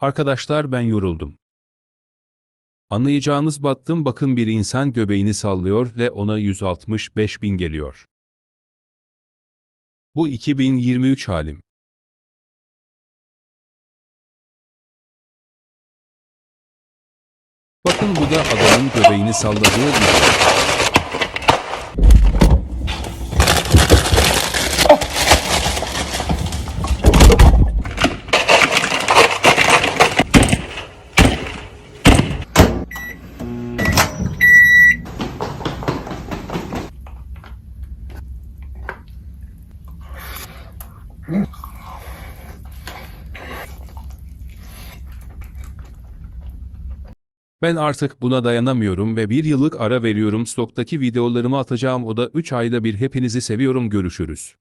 Arkadaşlar ben yoruldum. Anlayacağınız battım bakın bir insan göbeğini sallıyor ve ona 165 bin geliyor. Bu 2023 halim. Bakın bu da adamın göbeğini salladığı video. Ben artık buna dayanamıyorum ve bir yıllık ara veriyorum. Stoktaki videolarımı atacağım. O da 3 ayda bir. Hepinizi seviyorum. Görüşürüz.